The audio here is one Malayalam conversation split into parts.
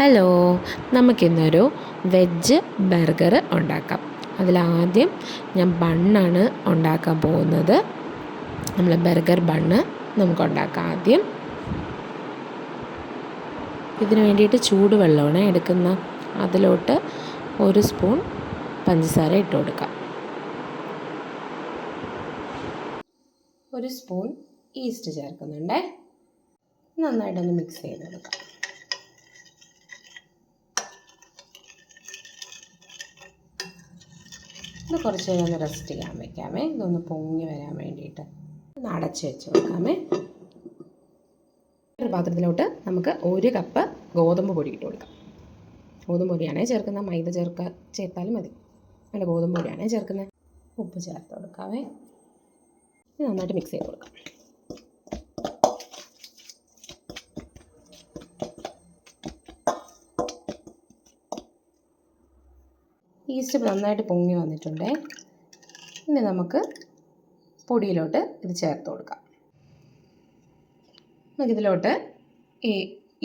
ഹലോ നമുക്കിന്നൊരു വെജ് ബർഗർ ഉണ്ടാക്കാം. അതിലാദ്യം ഞാൻ ബണ്ണാണ് ഉണ്ടാക്കാൻ പോകുന്നത്. നമ്മൾ ബർഗർ ബണ്ണ് നമുക്ക് ഉണ്ടാക്കാം ആദ്യം. ഇതിന് വേണ്ടിയിട്ട് ചൂടുവെള്ളമാണ് എടുക്കുന്ന അതിലോട്ട് ഒരു സ്പൂൺ പഞ്ചസാര ഇട്ട് കൊടുക്കാം. ഒരു സ്പൂൺ ഈസ്റ്റ് ചേർക്കുന്നുണ്ടേ. നന്നായിട്ടൊന്ന് മിക്സ് ചെയ്ത് ചെയ്തെടുക്കാം. ഇത് കുറച്ച് നേരം ഒന്ന് റെസ്റ്റ് ചെയ്യാൻ വെക്കാമേ. ഇതൊന്ന് പൊങ്ങി വരാൻ വേണ്ടിയിട്ട് ഒന്ന് അടച്ച് വെച്ച് നോക്കാമേ ഒരു പാത്രത്തിലോട്ട് നമുക്ക് ഒരു കപ്പ് ഗോതമ്പ് പൊടി ഇട്ട് കൊടുക്കാം. ഗോതമ്പ് പൊടിയാണേ ചേർക്കുന്നത്. മൈദ ചേർക്ക ചേർത്താലും മതി. അല്ല ഗോതമ്പ് പൊടിയാണേ ചേർക്കുന്നത്. ഉപ്പ് ചേർത്ത് കൊടുക്കാമേ. നന്നായിട്ട് മിക്സ് ചെയ്ത് കൊടുക്കാം. ഈസ്റ്റ് നന്നായിട്ട് പൊങ്ങി വന്നിട്ടുണ്ട്. ഇനി നമുക്ക് പൊടിയിലോട്ട് ഇത് ചേർത്ത് കൊടുക്കാം. നമുക്കിതിലോട്ട് ഈ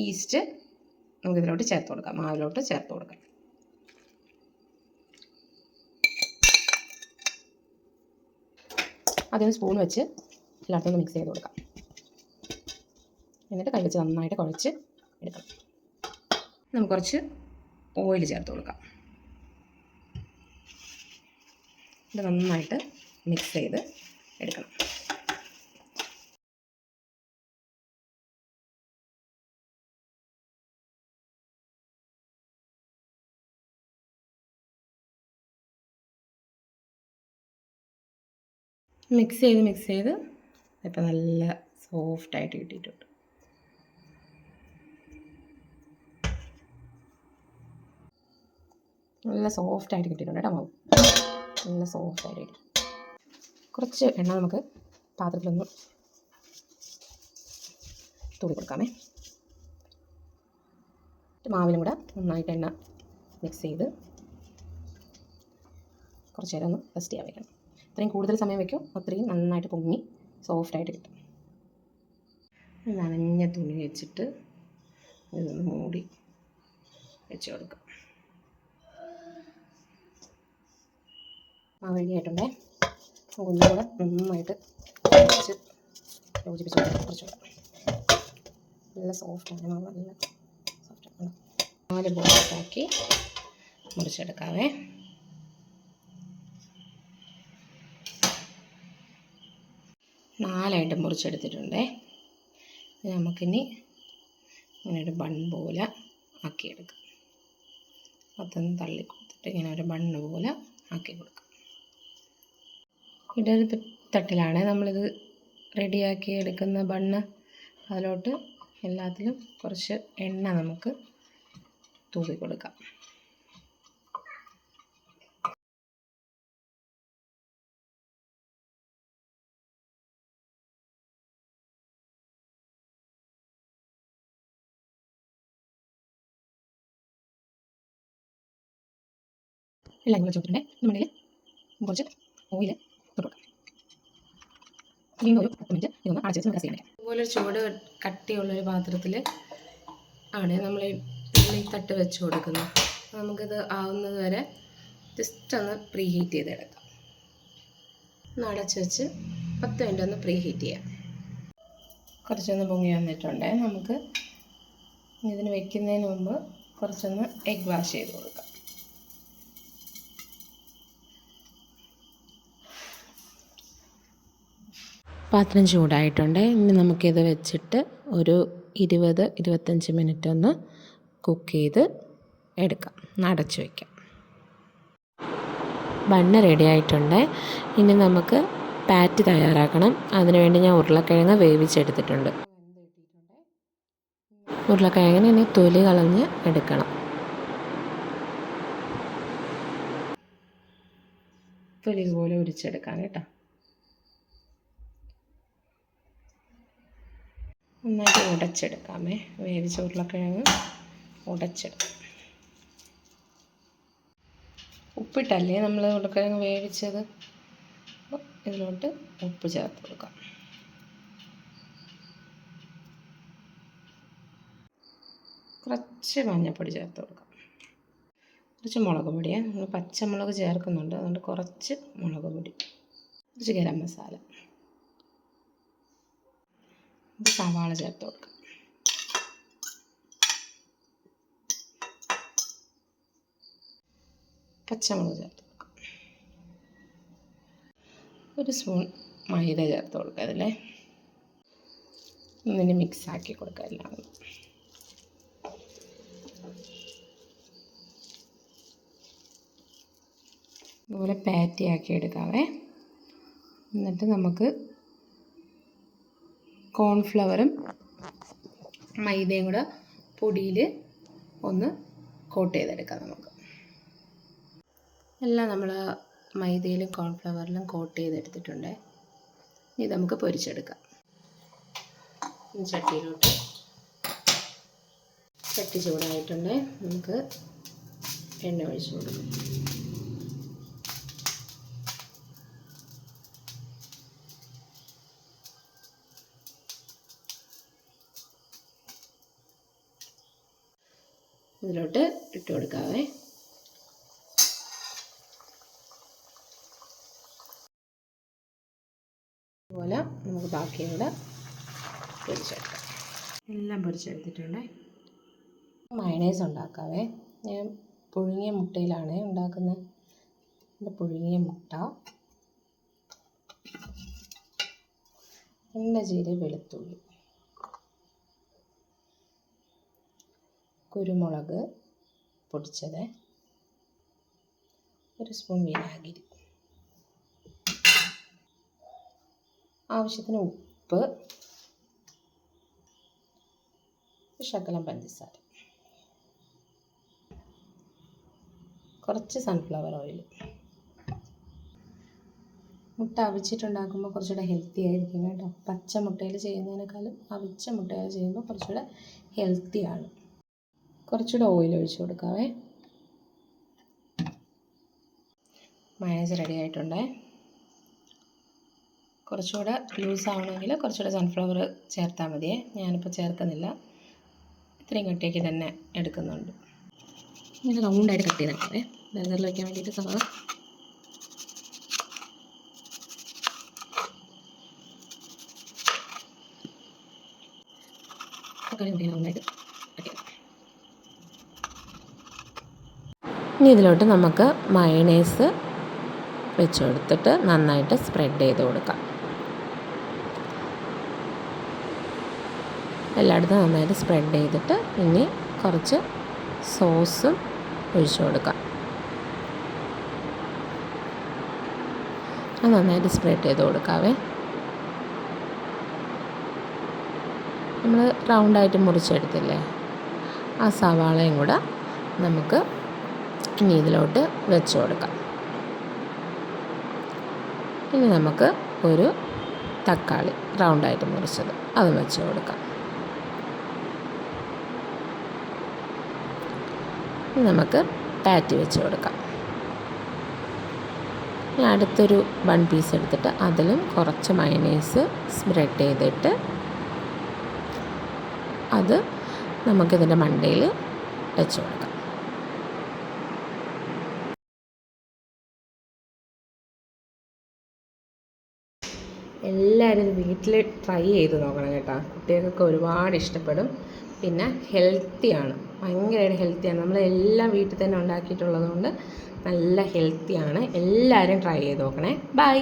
ഈസ്റ്റ് നമുക്കിതിലോട്ട് ചേർത്ത് കൊടുക്കാം. മാവിലോട്ട് ചേർത്ത് കൊടുക്കാം. അതിന് സ്പൂൺ വെച്ച് എല്ലായിടത്തും മിക്സ് ചെയ്ത് കൊടുക്കാം. എന്നിട്ട് കൈ വെച്ച് നന്നായിട്ട് കുഴച്ച് എടുക്കാം നമുക്ക് കുറച്ച് ഓയിൽ ചേർത്ത് കൊടുക്കാം. ഇത് നന്നായിട്ട് മിക്സ് ചെയ്ത് എടുക്കണം. മിക്സ് ചെയ്ത് മിക്സ് ചെയ്ത് ഇപ്പം നല്ല സോഫ്റ്റായിട്ട് കിട്ടിയിട്ടുണ്ട്. നല്ല സോഫ്റ്റായിട്ട് കിട്ടിയിട്ടുണ്ട് കേട്ടോ. മാവ് നല്ല സോഫ്റ്റായിട്ട് ആയിട്ട് കുറച്ച് എണ്ണ നമുക്ക് പാത്രത്തിലൊന്ന് തൂടി കൊടുക്കാമേ. മാവിലും കൂടെ നന്നായിട്ട് എണ്ണ മിക്സ് ചെയ്ത് കുറച്ച് നേരം ഒന്ന് റെസ്റ്റ് ചെയ്യാൻ വയ്ക്കണം അത്രയും കൂടുതൽ സമയം വയ്ക്കും അത്രയും നന്നായിട്ട് പൊങ്ങി സോഫ്റ്റായിട്ട് കിട്ടും. നനഞ്ഞ തുണി വെച്ചിട്ട് ഇതൊന്ന് മൂടി വെച്ച് കൊടുക്കാം. മാവ് റെഡിയായിട്ടുണ്ടേ ഒന്നും കൂടെ നന്നായിട്ട് കുറച്ച് യോജിപ്പിച്ച് കൊടുക്കാം കുറച്ച് കൂടെ നല്ല സോഫ്റ്റാണ് മാവ് നല്ല സോഫ്റ്റാണ് നാല് ബോൾസാക്കി മുറിച്ചെടുക്കാവേ. നാലായിട്ട് മുറിച്ചെടുത്തിട്ടുണ്ടേ. നമുക്കിനി ഇങ്ങനെ ഒരു ബൺ പോലെ ആക്കിയെടുക്കാം. അതൊന്ന് തള്ളി കൊടുത്തിട്ട് ഇങ്ങനെ ഒരു ബണ്ണ് പോലെ ആക്കി കൊടുക്കാം ഇടൊരു തട്ടിലാണ്. നമ്മളിത് റെഡിയാക്കി എടുക്കുന്ന ബണ്ണ് അതിലോട്ട് എല്ലാത്തിലും കുറച്ച് എണ്ണ നമുക്ക് തൂക്കി കൊടുക്കാം. എല്ലാം കൂടെ ചോദിച്ചിട്ടുണ്ട് നമ്മളിൽ കുറച്ച് ഓയിൽ വീണ്ടും ഒരു പത്ത് മിനിറ്റ് ഇതൊന്ന് അടച്ച് ഇതുപോലെ ചൂട് കട്ടിയുള്ളൊരു പാത്രത്തിൽ ആണ് നമ്മൾ ഈ തട്ട് വെച്ച് കൊടുക്കുന്നത്. നമുക്കിത് ആവുന്നത് വരെ ജസ്റ്റ് ഒന്ന് പ്രീ ഹീറ്റ് ചെയ്തെടുക്കാം. ഒന്ന് അടച്ച് വെച്ച് പത്ത് മിനിറ്റ് ഒന്ന് പ്രീ ഹീറ്റ് ചെയ്യാം. കുറച്ചൊന്ന് പൊങ്ങി വന്നിട്ടുണ്ട്. നമുക്ക് ഇതിന് വെക്കുന്നതിന് മുമ്പ് കുറച്ചൊന്ന് എഗ് വാഷ് ചെയ്ത് കൊടുക്കാം. പാത്രം ചൂടായിട്ടുണ്ട്. ഇനി നമുക്കിത് വെച്ചിട്ട് ഒരു ഇരുപത് ഇരുപത്തഞ്ച് മിനിറ്റ് ഒന്ന് കുക്ക് ചെയ്ത് എടുക്കാം. അടച്ചു വയ്ക്കാം ബണ്ണ് റെഡി ആയിട്ടുണ്ട്. ഇനി നമുക്ക് പാറ്റ് തയ്യാറാക്കണം. അതിനുവേണ്ടി ഞാൻ ഉരുളക്കിഴങ്ങ് വേവിച്ചെടുത്തിട്ടുണ്ട്. ഉരുളക്കിഴങ്ങിന് ഇനി തൊലി കളഞ്ഞ് എടുക്കണം. തൊലി പോലെ ഉരിച്ചെടുക്കാം കേട്ടോ. നന്നായിട്ട് ഉടച്ചെടുക്കാമേ. വേവിച്ച ഉരുളക്കിഴങ്ങ് ഉടച്ചെടുക്കാം. ഉപ്പിട്ടല്ലേ നമ്മൾ ഉരുളക്കിഴങ്ങ് വേവിച്ചത്? ഇതിലോട്ട് ഉപ്പ് ചേർത്ത് കൊടുക്കാം. കുറച്ച് മഞ്ഞൾപ്പൊടി ചേർത്ത് കൊടുക്കാം. കുറച്ച് മുളക് പൊടിയാണ് നമ്മൾ പച്ചമുളക് ചേർക്കുന്നുണ്ട്. അതുകൊണ്ട് കുറച്ച് മുളക് പൊടി. കുറച്ച് ഗരം മസാല. സവാള ചേർത്ത് കൊടുക്കാം. പച്ചമുളക് ചേർത്ത് കൊടുക്കാം. ഒരു സ്പൂൺ മൈദ ചേർത്ത് കൊടുക്കുക അതിലെ ഒന്നിന് മിക്സ് ആക്കി കൊടുക്കുക എല്ലാം. ഇതുപോലെ പാറ്റി ആക്കി എടുക്കാവേ. എന്നിട്ട് നമുക്ക് കോൺഫ്ലവറും മൈദയും കൂടെ പൊടിയിൽ ഒന്ന് കോട്ട് ചെയ്തെടുക്കാം നമുക്ക്. എല്ലാം നമ്മൾ മൈദയിലും കോൺഫ്ലവറിലും കോട്ട് ചെയ്തെടുത്തിട്ടുണ്ട്. ഇനി നമുക്ക് പൊരിച്ചെടുക്കാം. ചട്ടിയിലോട്ട് ചട്ടി ചൂടായിട്ടുണ്ട്. നമുക്ക് എണ്ണ ഒഴിച്ചു കൊടുക്കാം. ഇതിലോട്ട് ഇട്ട് കൊടുക്കാവേ. അതുപോലെ നമുക്ക് ബാക്കിയും കൂടെ പൊരിച്ചെടുക്കാം. എല്ലാം പൊരിച്ചെടുത്തിട്ടുണ്ട്. മയണൈസ് ഉണ്ടാക്കാവേ. ഞാൻ പുഴുങ്ങിയ മുട്ടയിലാണ് ഉണ്ടാക്കുന്നത്. പുഴുങ്ങിയ മുട്ട. എണ്ണ ചീര വെളുത്തുള്ളി. കുരുമുളക് പൊടിച്ചത് ഒരു സ്പൂൺ വിനാഗിരി. ആവശ്യത്തിന് ഉപ്പ് ശകലം പഞ്ചസാര. കുറച്ച് സൺഫ്ലവർ ഓയിൽ മുട്ട അവിച്ചിട്ടുണ്ടാക്കുമ്പോൾ കുറച്ചുകൂടെ ഹെൽത്തി ആയിരിക്കും കേട്ടോ. പച്ച മുട്ടയിൽ ചെയ്യുന്നതിനേക്കാളും അവിച്ച മുട്ടയിൽ ചെയ്യുമ്പോൾ കുറച്ചുകൂടെ ഹെൽത്തിയാണ് കുറച്ചുകൂടെ ഓയിൽ ഒഴിച്ച് കൊടുക്കാവേ. മയണൈസ് റെഡി ആയിട്ടുണ്ട്. കുറച്ചുകൂടെ ലൂസ് ആവണമെങ്കിൽ കുറച്ചുകൂടെ സൺഫ്ലവർ ചേർത്താൽ മതിയേ. ഞാനിപ്പോൾ ചേർക്കുന്നില്ല. ഇത്രയും കട്ടിയാക്കി തന്നെ എടുക്കുന്നുണ്ട്. ഇങ്ങനെ റൗണ്ടായിട്ട് കട്ട് ചെയ്തെടുക്കാവേ ബർഗറിൽ വയ്ക്കാൻ വേണ്ടിയിട്ട് സവാള തക്കാളി മുട്ടയും റൗണ്ടായിട്ട് കട്ട് ചെയ്ത് ഇനി ഇതിലോട്ട് നമുക്ക് മയണൈസ് വെച്ച് കൊടുത്തിട്ട് നന്നായിട്ട് സ്പ്രെഡ് ചെയ്ത് കൊടുക്കാം. എല്ലായിടത്തും നന്നായിട്ട് സ്പ്രെഡ് ചെയ്തിട്ട് ഇനി കുറച്ച് സോസും ഒഴിച്ചു കൊടുക്കാം. അത് നന്നായിട്ട് സ്പ്രെഡ് ചെയ്ത് കൊടുക്കാവേ. നമ്മൾ റൗണ്ടായിട്ട് മുറിച്ചെടുത്തില്ലേ? ആ സവാളയും കൂടെ നമുക്ക് ഇനി ഇതിലോട്ട് വെച്ച് കൊടുക്കാം. ഇനി നമുക്ക് ഒരു തക്കാളി റൗണ്ടായിട്ട് മുറിച്ചത് അത് വെച്ച് കൊടുക്കാം. നമുക്ക് പാറ്റി വെച്ച് കൊടുക്കാം. ഇനി അടുത്തൊരു വൺ പീസ് എടുത്തിട്ട് അതിലും കുറച്ച് മയണൈസ് സ്പ്രെഡ് ചെയ്തിട്ട് അത് നമുക്കിതിന്റെ മണ്ടയിൽ വെച്ച് കൊടുക്കാം. എല്ലാവരും വീട്ടിൽ ട്രൈ ചെയ്ത് നോക്കണം കേട്ടോ. കുട്ടികൾക്കൊക്കെ ഒരുപാട് ഇഷ്ടപ്പെടും. പിന്നെ ഹെൽത്തിയാണ് ഭയങ്കരമായിട്ട് ഹെൽത്തിയാണ് നമ്മളെല്ലാം വീട്ടിൽ തന്നെ ഉണ്ടാക്കിയിട്ടുള്ളത് കൊണ്ട് നല്ല ഹെൽത്തിയാണ് എല്ലാവരും ട്രൈ ചെയ്ത് നോക്കണേ. ബൈ